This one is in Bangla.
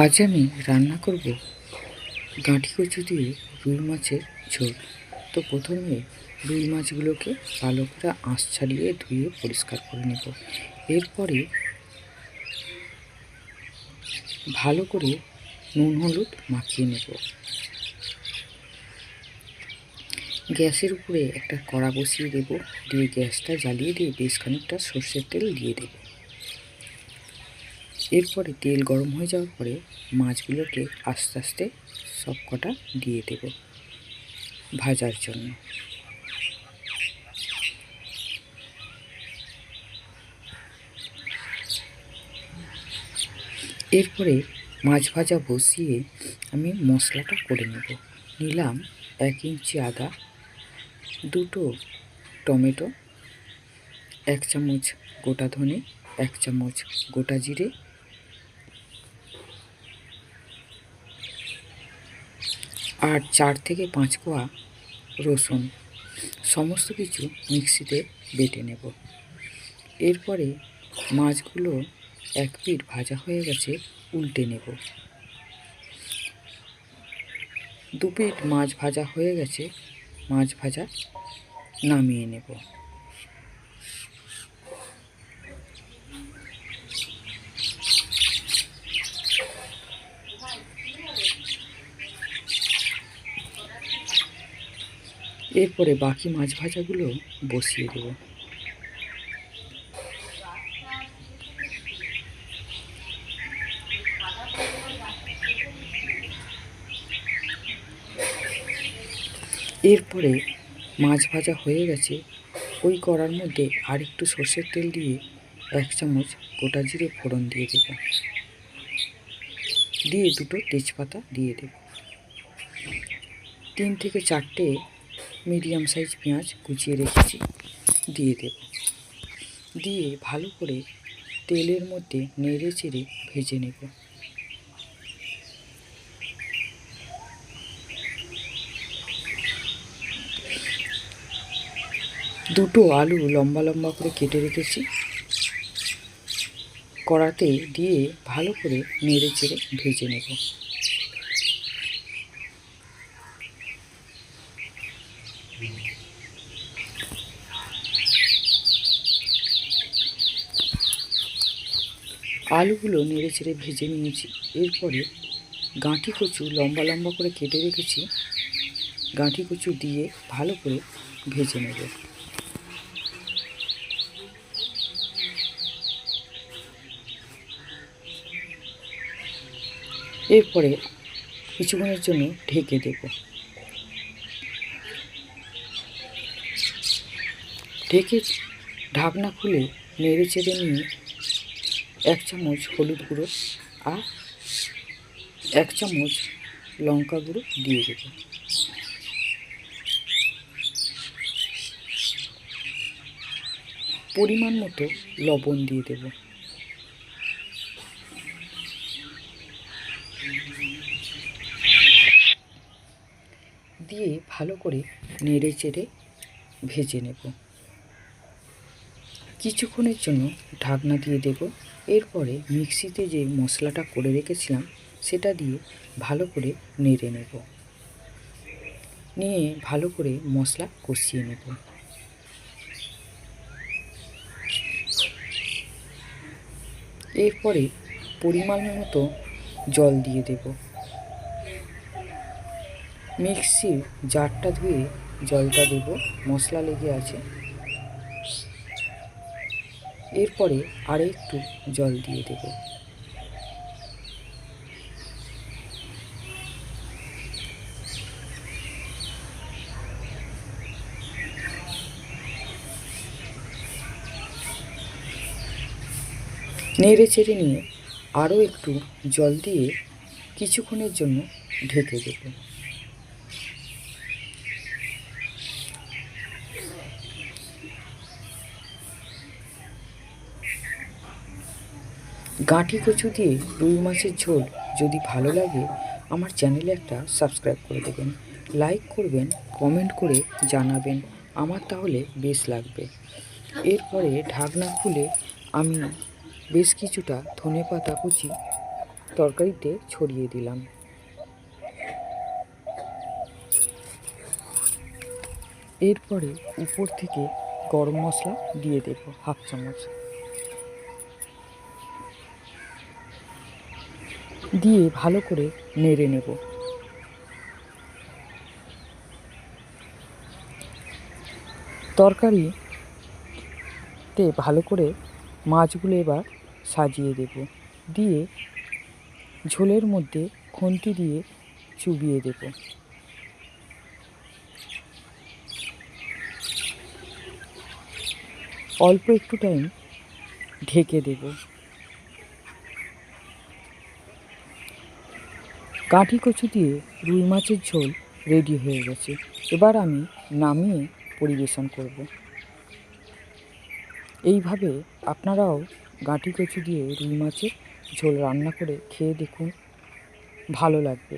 আজ আমি রান্না করব গাঁঠি কচু দিয়ে রুই মাছের ঝোল। তো প্রথমে রুই মাছগুলোকে ভালো করে আঁশ ছাড়িয়ে ধুয়ে পরিষ্কার করে নেব। এরপরে ভালো করে নুন হলুদ মাখিয়ে নেব। গ্যাসের উপরে একটা কড়া বসিয়ে দেব। দিয়ে গ্যাসটা জ্বালিয়ে দিয়ে বেশ খানিকটা সর্ষের তেল দিয়ে দেব। এরপরে তেল গরম হয়ে যাওয়ার পরে মাছগুলোকে আস্তে আস্তে সব কটা দিয়ে দেব ভাজার জন্য। এরপরে মাছ ভাজা বসিয়ে আমি মশলাটা করে নেব। নিলাম এক ইঞ্চি আদা, দুটো টমেটো, এক চামচ গোটা ধনে, এক চামচ গোটা জিরে আর চার থেকে পাঁচ কোয়া রসুন, সমস্ত কিছু মিক্সিতে বেটে নেব। এরপরে মাছগুলো এক পিঠ ভাজা হয়ে গেছে উল্টে নেব। দু পিঠ মাছ ভাজা হয়ে গেছে, মাছ ভাজা নামিয়ে নেব। এরপরে বাকি মাছ ভাজাগুলো বসিয়ে দেব। এরপরে মাছ ভাজা হয়ে গেছে। ওই কড়ার মধ্যে আর একটু সর্ষের তেল দিয়ে এক চামচ গোটা জিরে ফোড়ন দিয়ে দেব। দিয়ে দুটো তেজপাতা দিয়ে দেব। তিন থেকে চারটে মিডিয়াম সাইজ পেঁয়াজ কুচিয়ে রেখেছি, দিয়ে দেব। দিয়ে ভালো করে তেলের মধ্যে নেড়ে চেড়ে ভেজে নেব। দুটো আলু লম্বা লম্বা করে কেটে রেখেছি। কড়াতে দিয়ে ভালো করে নেড়ে চেড়ে ভেজে নেব। আলুগুলো নেড়ে চেড়ে ভেজে নিয়েছি। এরপরে গাঁঠি কচু লম্বা লম্বা করে কেটে রেখেছি। গাঁঠি কচু দিয়ে ভালো করে ভেজে নেব। এরপরে কিছুক্ষণের জন্য ঢেকে দেব। ঢেকে ঢাকনা খুলে নেড়ে চেড়ে নিয়ে এক চামচ হলুদ গুঁড়ো আর এক চামচ লঙ্কা গুঁড়ো দিয়ে দেব। পরিমাণ মতো লবণ দিয়ে দেব। দিয়ে ভালো করে নেড়ে চেড়ে ভেজে নেব। কিছুক্ষণের জন্য ঢাকনা দিয়ে দেব। এরপরে মিক্সিতে যে মশলাটা করে রেখেছিলাম, সেটা দিয়ে ভালো করে নেড়ে নেব। নিয়ে ভালো করে মশলা কষিয়ে নেব। এরপরে পরিমাণ মতো জল দিয়ে দেব। মিক্সির জারটা ধুয়ে জলটা দেব। মশলা লেগে আছে। এরপরে আরও একটু জল দিয়ে দেব। নেড়ে চেড়ে নিয়ে আরও একটু জল দিয়ে কিছুক্ষণের জন্য ঢেকে দেব। গাঁটি কচু দিয়ে রুই মাছের ঝোল যদি ভালো লাগে, আমার চ্যানেলে একটা সাবস্ক্রাইব করে দেবেন। লাইক করবেন, কমেন্ট করে জানাবেন, আমার তাহলে বেশ লাগবে। এরপরে ঢাকনা খুলে আমি বেশ কিছুটা ধনে পাতা কুচি তরকারিতে ছড়িয়ে দিলাম। এরপরে উপর থেকে গরম মশলা দিয়ে দেব, হাফ চামচ। দিয়ে ভালো করে নেড়ে নেব। তরকারিতে ভালো করে মাছগুলো এবার সাজিয়ে দেব। দিয়ে ঝোলের মধ্যে খুন্তি দিয়ে চুবিয়ে দেব। অল্প একটু টাইম ঢেকে দেব। কাঠি কচু দিয়ে রুই মাছের ঝোল রেডি হয়ে গেছে। এবার আমি নামিয়ে পরিবেশন করব। এইভাবে আপনারাও গাঁটি কচু দিয়ে রুই মাছের ঝোল রান্না করে খেয়ে দেখুন। ভালো লাগবে।